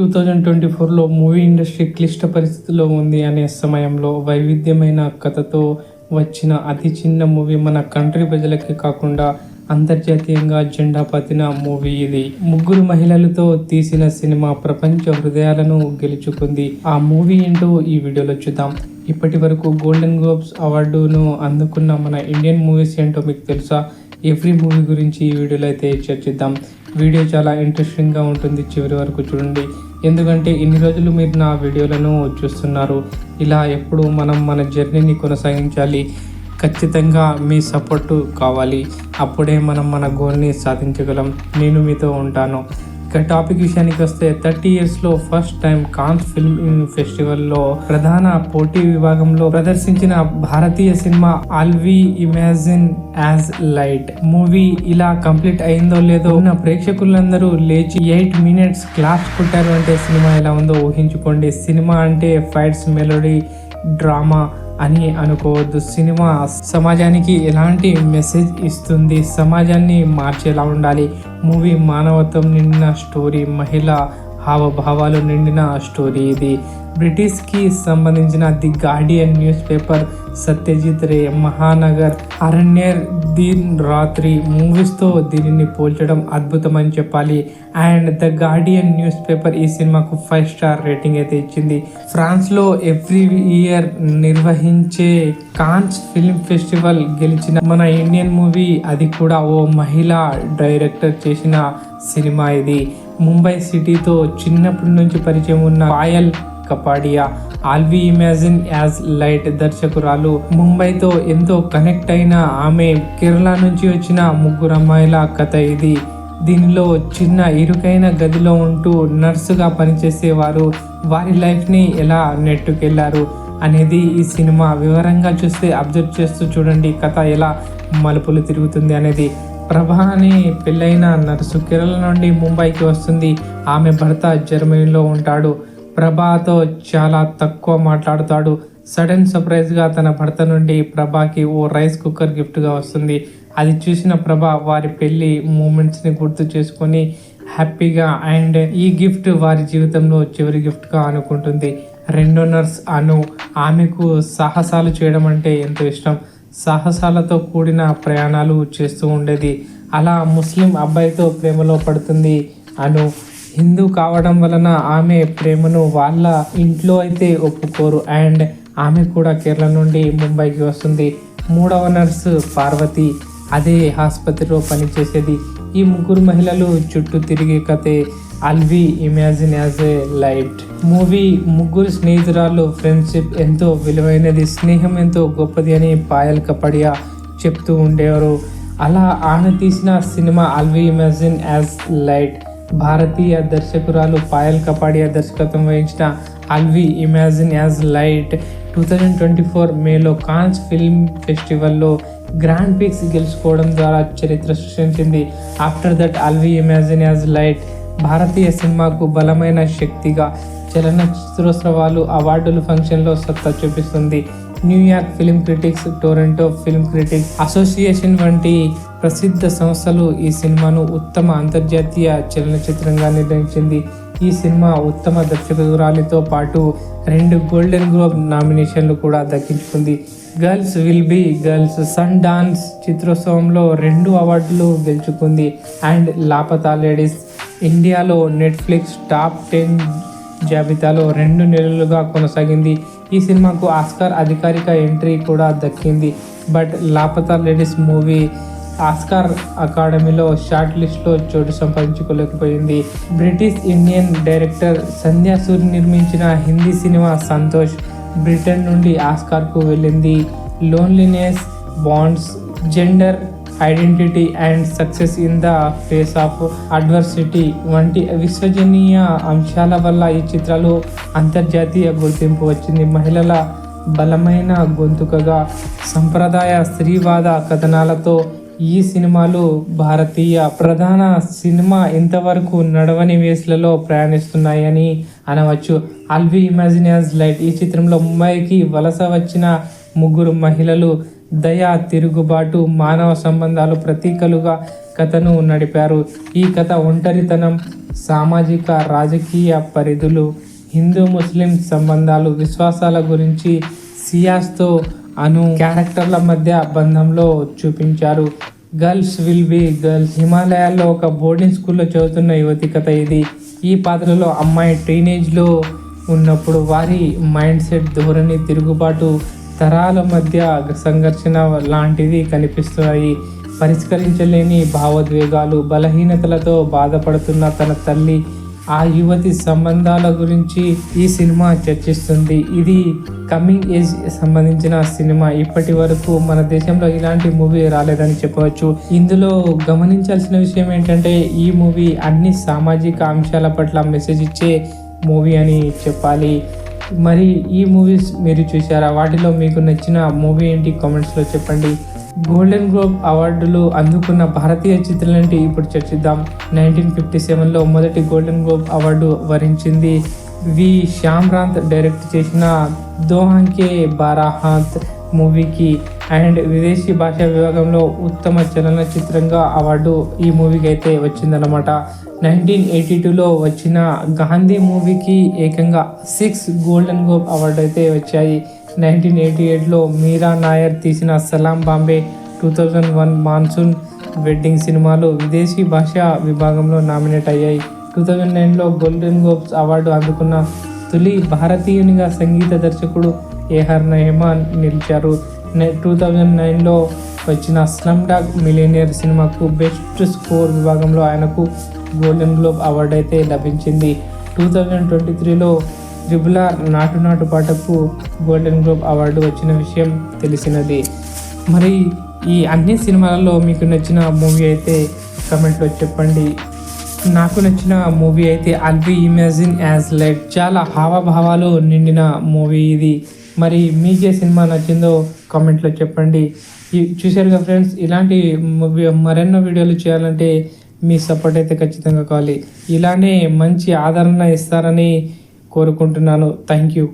Two thousand twenty ఫోర్లో movie industry క్లిష్ట పరిస్థితిలో ఉంది అనే సమయంలో వైవిధ్యమైన కథతో వచ్చిన అతి చిన్న మూవీ మన కంట్రీ ప్రజలకి కాకుండా అంతర్జాతీయంగా జెండా పతిన మూవీ ఇది. ముగ్గురు మహిళలతో తీసిన సినిమా ప్రపంచ హృదయాలను గెలుచుకుంది. ఆ మూవీ ఏంటో ఈ వీడియోలో చూద్దాం. ఇప్పటి వరకు గోల్డెన్ గ్లోబ్స్ అవార్డును అందుకున్న మన ఇండియన్ మూవీస్ ఏంటో మీకు తెలుసా? ఎవ్రీ మూవీ గురించి ఈ వీడియోలో అయితే చర్చిద్దాం. వీడియో చాలా ఇంట్రెస్టింగ్గా ఉంటుంది. చివరి వరకు చూడండి. ఎందుకంటే ఇన్ని రోజులు మీరు నా వీడియోలను చూస్తున్నారు. ఇలా ఎప్పుడు మనం మన జర్నీని కొనసాగించాలి. ఖచ్చితంగా మీ సపోర్టు కావాలి. అప్పుడే మనం మన గోల్ని సాధించగలం. నేను మీతో ఉంటాను. ఇక టాపిక్ విషయానికి వస్తే థర్టీ ఇయర్స్లో ఫస్ట్ టైం కాన్స్ ఫిల్మ్ ఫెస్టివల్లో ప్రధాన పోటీ విభాగంలో ప్రదర్శించిన భారతీయ cinema all we imagine as light. Movie ఇలా కంప్లీట్ అయిందో లేదో ఉన్న ప్రేక్షకులందరూ లేచి ఎయిట్ మినిట్స్ క్లాస్ కొట్టారు అంటే సినిమా ఎలా ఉందో ఊహించుకోండి. సినిమా అంటే ఫైట్స్ మెలోడీ డ్రామా అని అనుకోవద్దు. సినిమా సమాజానికి ఎలాంటి మెసేజ్ ఇస్తుంది? సమాజాన్ని మార్చేలా ఉండాలి. మూవీ మానవత్వం నిండిన స్టోరీ మహిళ హావభావాలు నిండిన స్టోరీ ఇది. బ్రిటిష్కి సంబంధించిన the Guardian news paper Satyajit Ray Mahanagar Aranyer Din Ratri మూవీస్తో దీనిని పోల్చడం అద్భుతమని చెప్పాలి. And the Guardian news paper ఈ సినిమాకు ఫైవ్ స్టార్ రేటింగ్ అయితే ఇచ్చింది. ఫ్రాన్స్లో ఎవ్రీ ఇయర్ నిర్వహించే కాన్స్ ఫిల్మ్ ఫెస్టివల్ గెలిచిన మన ఇండియన్ మూవీ అది కూడా ఓ మహిళా డైరెక్టర్ చేసిన సినిమా ఇది. ముంబై సిటీతో చిన్నప్పటి నుంచి పరిచయం ఉన్న Payal Kapadia. All we imagine as light దర్శకురాలు. ముంబైతో ఎంతో కనెక్ట్ అయిన ఆమె కేరళ నుంచి వచ్చిన ముగ్గురు అమ్మాయిల కథ ఇది. దీనిలో చిన్న ఇరుకైన గదిలో ఉంటూ నర్సుగా పనిచేసేవారు. వారి లైఫ్ని ఎలా నెట్టుకెళ్ళారు అనేది ఈ సినిమా వివరంగా చూస్తే అబ్జర్వ్ చేస్తూ చూడండి. కథ ఎలా మలుపులు తిరుగుతుంది అనేది. ప్రభా అనే పెళ్ళైన నర్సు కేరళ నుండి ముంబైకి వస్తుంది. ఆమె భర్త జర్మనీలో ఉంటాడు. ప్రభాతో చాలా తక్కువ మాట్లాడుతాడు. సడన్ సర్ప్రైజ్గా తన భర్త నుండి ప్రభాకి ఓ రైస్ కుక్కర్ గిఫ్ట్గా వస్తుంది. అది చూసిన ప్రభా వారి పెళ్ళి మూమెంట్స్ని గుర్తు చేసుకొని హ్యాపీగా అండ్ ఈ గిఫ్ట్ వారి జీవితంలో చివరి గిఫ్ట్గా అనుకుంటుంది. రెండో నర్స్ అను ఆమెకు సాహసాలు చేయడం అంటే ఎంతో ఇష్టం. సాహసాలతో కూడిన ప్రయాణాలు చేస్తూ ఉండేది. అలా ముస్లిం అబ్బాయితో ప్రేమలో పడుతుంది అను. హిందూ కావడం వలన ఆమె ప్రేమను వాళ్ళ ఇంట్లో అయితే ఒప్పుకోరు. అండ్ ఆమె కూడా కేరళ నుండి ముంబైకి వస్తుంది. మూడవ నర్సు పార్వతి. అదే ఆసుపత్రిలో పనిచేసేది. ఈ ముగ్గురు మహిళలు చుట్టూ తిరిగే కథే. All we imagine as a light. Movie ముగ్గురు స్నేహితురాలు ఫ్రెండ్షిప్ ఎంతో విలువైనది స్నేహం ఎంతో గొప్పది అని పాయల్ కపడియా చెప్తూ ఉండేవారు. అలా ఆమె తీసిన cinema all we imagine as light. భారతీయ దర్శకురాలు పాయల్ కపాడియా దర్శకత్వం వహించిన all we imagine as light two thousand twenty four మేలో కాన్స్ ఫిల్మ్ ఫెస్టివల్లో గ్రాండ్ పిక్స్ గెలుచుకోవడం ద్వారా చరిత్ర సృష్టించింది. After that all we imagine as light భారతీయ సినిమాకు బలమైన శక్తిగా చలనచిత్రోత్సవాలు అవార్డులు ఫంక్షన్లో సత్తా చూపిస్తుంది. New York film critics Toronto film critics association వంటి ప్రసిద్ధ సంస్థలు ఈ సినిమాను ఉత్తమ అంతర్జాతీయ చలనచిత్రంగా నిర్ణయించింది. ఈ సినిమా ఉత్తమ దర్శకురాలితో పాటు రెండు గోల్డెన్ గ్లోబ్ నామినేషన్లు కూడా దక్కించుకుంది. Girls will be girls Sundance చిత్రోత్సవంలో రెండు అవార్డులు గెలుచుకుంది. అండ్ లాపతా లేడీస్ ఇండియాలో నెట్ఫ్లిక్స్ టాప్ టెన్ జాబితాలో రెండు నెలలుగా కొనసాగింది. ఈ సినిమాకు ఆస్కార్ అధికారిక ఎంట్రీ కూడా దక్కింది. But Laapataa ladies movie Oscar అకాడమీలో షార్ట్ లిస్ట్లో చోటు సంపాదించుకోలేకపోయింది. British Indian director Sandhya Suri నిర్మించిన హిందీ సినిమా సంతోష్ బ్రిటన్ నుండి ఆస్కార్కు వెళ్ళింది. Loneliness bonds gender identity and success in the face of adversity వంటి విశ్వజనీయ అంశాల వల్ల ఈ చిత్రాలు అంతర్జాతీయ గుర్తింపు వచ్చింది. మహిళల బలమైన గొంతుకగా సంప్రదాయ స్త్రీవాద కథనాలతో ఈ సినిమాలు భారతీయ ప్రధాన సినిమా. ఇంతవరకు నడవని వేస్లలో ప్రయాణిస్తున్నాయని అనవచ్చు. అల్వి ఇమాజినియస్ లైట్ ఈ చిత్రంలో ముంబైకి వలస వచ్చిన ముగ్గురు మహిళలు దయ తిరుగుబాటు మానవ సంబంధాలు ప్రతీకలుగా కథను నడిపారు. ఈ కథ ఒంటరితనం సామాజిక రాజకీయ పరిధులు హిందూ ముస్లిం సంబంధాలు విశ్వాసాల గురించి సియాస్తో అను క్యారెక్టర్ల మధ్య బంధంలో చూపించారు. గర్ల్స్ విల్ బి గర్ల్స్ హిమాలయాల్లో ఒక బోర్డింగ్ స్కూల్లో చదువుతున్న యువతి కథ ఇది. ఈ పాత్రలో అమ్మాయి టీనేజ్లో ఉన్నప్పుడు వారి మైండ్ సెట్ ధోరణి తిరుగుబాటు తరాల మధ్య సంఘర్షణ లాంటివి కనిపిస్తున్నాయి. పరిష్కరించలేని భావోద్వేగాలు బలహీనతలతో బాధపడుతున్న తన తల్లి ఆ యువతి సంబంధాల గురించి ఈ సినిమా చర్చిస్తుంది. ఇది కమింగ్ ఏజ్ సంబంధించిన సినిమా. ఇప్పటి వరకు మన దేశంలో ఇలాంటి మూవీ రాలేదని చెప్పవచ్చు. ఇందులో గమనించాల్సిన విషయం ఏంటంటే ఈ మూవీ అన్ని సామాజిక అంశాల పట్ల మెసేజ్ ఇచ్చే మూవీ అని చెప్పాలి. మరి ఈ మూవీస్ మీరు చూసారా వాటిలో మీకు నచ్చిన మూవీ ఏంటి? కామెంట్స్లో చెప్పండి. గోల్డెన్ గ్లోబ్ అవార్డులు అందుకున్న భారతీయ చిత్రాలంటే ఇప్పుడు చర్చిద్దాం. నైన్టీన్ ఫిఫ్టీ సెవెన్లో మొదటి గోల్డెన్ గ్లోబ్ అవార్డు వరించింది. వి. శ్యామ్రాంత్ డైరెక్ట్ చేసిన దోహంకే బారాహాంత్ మూవీకి అండ్ విదేశీ భాషా విభాగంలో ఉత్తమ చలనచిత్రంగా అవార్డు ఈ మూవీకి అయితే వచ్చిందనమాట నైన్టీన్ ఎయిటీ టూలో వచ్చిన గాంధీ మూవీకి ఏకంగా సిక్స్ గోల్డెన్ గ్లోబ్ అవార్డు అయితే వచ్చాయి. నైన్టీన్ ఎయిటీ ఎయిట్లో మీరా నాయర్ తీసిన Salaam Bombay two thousand one monsoon wedding సినిమాలు విదేశీ భాషా విభాగంలో నామినేట్ అయ్యాయి. టూ థౌజండ్ నైన్లో గోల్డెన్ గ్లోబ్స్ అవార్డు అందుకున్న తొలి భారతీయునిగా సంగీత దర్శకుడు ఏహర్ నెహమాన్ నిలిచారు. టూ థౌజండ్ నైన్లో వచ్చిన స్లమ్ డాగ్ మిలీనియర్ సినిమాకు బెస్ట్ స్కోర్ విభాగంలో ఆయనకు గోల్డెన్ గ్లోబ్ అవార్డు అయితే లభించింది. టూ థౌజండ్ ట్వంటీ త్రీలో త్రిబుల్ నాటు నాటు పాటకు గోల్డెన్ గ్లోబ్ అవార్డు వచ్చిన విషయం తెలిసినది. మరి ఈ అన్ని సినిమాలలో మీకు నచ్చిన మూవీ అయితే కమెంట్లో చెప్పండి. నాకు నచ్చిన మూవీ అయితే all we imagine as light చాలా హావభావాలు నిండిన మూవీ ఇది. మరి మీకే సినిమా నచ్చిందో కామెంట్లో చెప్పండి. ఈ చూశారుగా ఫ్రెండ్స్ ఇలాంటి మూవీ మరెన్నో వీడియోలు చేయాలంటే మీ సపోర్ట్ అయితే ఖచ్చితంగా కావాలి. ఇలానే మంచి ఆదరణ ఇస్తారని కోరుకుంటున్నాను. Thank you